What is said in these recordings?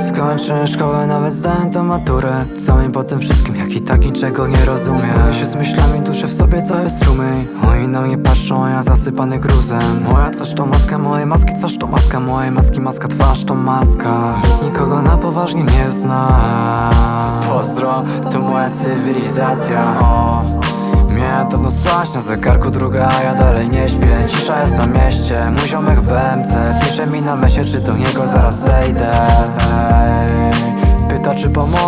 Skończyłem szkołę, nawet zdałem tą maturę. Co mi po tym wszystkim, jak i tak niczego nie rozumiem. Znoję się z myślami, duszę w sobie cały strumień. Oni na mnie patrzą, a ja zasypany gruzem. Moja twarz to maska, moje maski twarz to maska. Moje maski, maska, twarz to maska. Nikt nikogo na poważnie nie zna. Pozdro, to moja cywilizacja. O. Miałem dawno spać na zegarku druga, a ja dalej nie śpię Cisza jest na mieście, mój ziomek w BMC Pisze mi na mesie, czy do niego zaraz zejdę. Ej, Pyta czy pomogę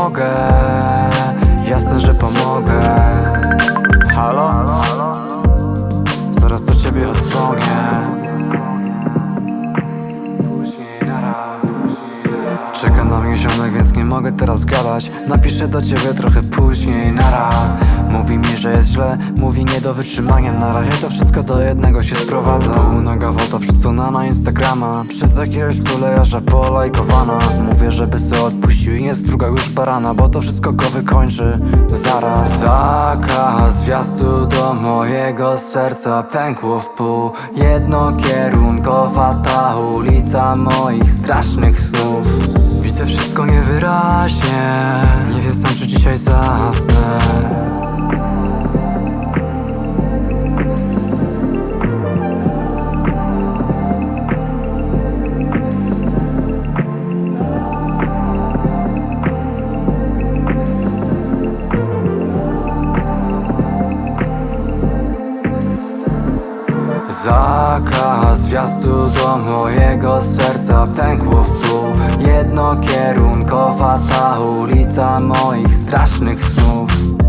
Czeka na mnie ziomek, więc nie mogę teraz gadać. Napiszę do ciebie trochę później, nara. Mówi mi, że jest źle, mówi nie do wytrzymania. Na razie to wszystko do jednego się sprowadza Przez jakiegoś stulejarza polajkowana. Mówię, żeby se odpuścił i nie strugał już barana Bo to wszystko go wykończy. Zaraz. Zakaz wjazdu do mojego serca. Pękło w pół. Jednokierunkowa ta ulica moich strasznych snów. Widzę wszystko niewyraźnie. Nie wiem Zakaz wjazdu do mojego serca pękło w pół. Jednokierunkowa ta ulica moich strasznych snów